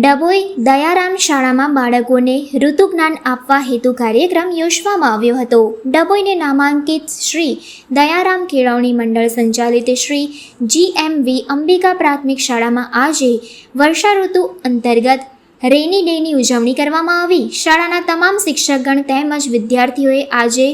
ડભોઈ દયારામ શાળામાં બાળકોને ઋતુજ્ઞાન આપવા હેતુ કાર્યક્રમ યોજવામાં આવ્યો હતો. ડભોઈને નામાંકિત શ્રી દયારામ કેળવણી મંડળ સંચાલિત શ્રી જી એમ વી અંબિકા પ્રાથમિક શાળામાં આજે વર્ષા ઋતુ અંતર્ગત રેની ડેની ઉજવણી કરવામાં આવી. શાળાના તમામ શિક્ષકગણ તેમજ વિદ્યાર્થીઓએ આજે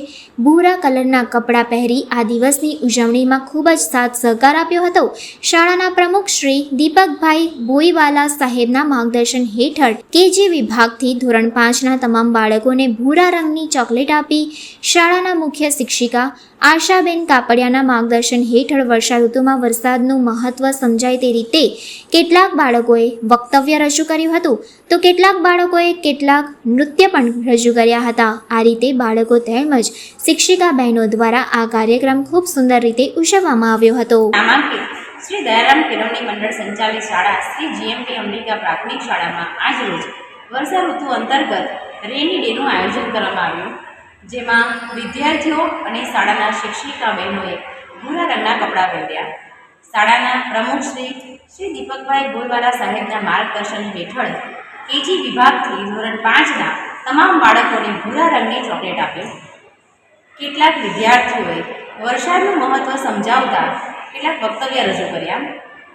ભૂરા કલરના કપડાં પહેરી આ દિવસની ઉજવણીમાં ખૂબ જ સાથ સહકાર આપ્યો હતો. શાળાના પ્રમુખ શ્રી દીપકભાઈ બોઈવાલા સાહેબના માર્ગદર્શન હેઠળ કેજી વિભાગથી ધોરણ પાંચના તમામ બાળકોને ભૂરા રંગની ચોકલેટ આપી શાળાના મુખ્ય શિક્ષિકા આશાબેન કાપડિયાના માર્ગદર્શન હેઠળ વર્ષા ઋતુમાં વરસાદનું મહત્ત્વ સમજાય તે રીતે કેટલાક બાળકોએ વક્તવ્ય રજૂ કર્યું હતું. તો કેટલાક બાળકોએ કેટલાક નૃત્ય પણ રજૂ કર્યા હતા. આ રીતે બાળકો તેમજ શિક્ષિકા બહેનો દ્વારા આ કાર્યક્રમ ખૂબ સુંદર રીતે ઉજવવામાં આવ્યો હતો. શ્રી દયારામ કેળવણી મંડળ સંચાલિત શાળા શ્રી જીએમટી અંબિકા પ્રાથમિક શાળામાં આજરોજ વર્ષા ઋતુ અંતર્ગત રેની ડેનું આયોજન કરવામાં આવ્યું, જેમાં વિદ્યાર્થીઓ અને શાળાના શિક્ષિકા બહેનોએ ભૂરા રંગના કપડાં પહેર્યા. શાળાના પ્રમુખ શ્રી શ્રી દીપકભાઈ બોલવાલા સાહેબના માર્ગદર્શન હેઠળ કેજી વિભાગથી ધોરણ પાંચના તમામ બાળકોને ભૂરા રંગની ચોકલેટ આપી. કેટલાક વિદ્યાર્થીઓએ વરસાદનું મહત્ત્વ સમજાવતા કેટલાક વક્તવ્ય રજૂ કર્યા.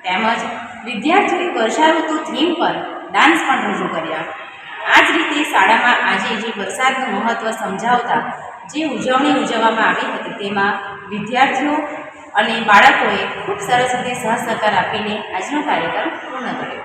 તેમજ વિદ્યાર્થીઓએ વર્ષા ઋતુ થીમ પર ડાન્સ પણ રજૂ કર્યા. આ જ રીતે શાળામાં આજે જે વરસાદનું મહત્ત્વ સમજાવતા જે ઉજવણી ઉજવવામાં આવી હતી તેમાં વિદ્યાર્થીઓ અને બાળકોએ ખૂબ સરસ રીતે સહસહકાર આપીને આજનો કાર્યક્રમ પૂર્ણ કર્યો.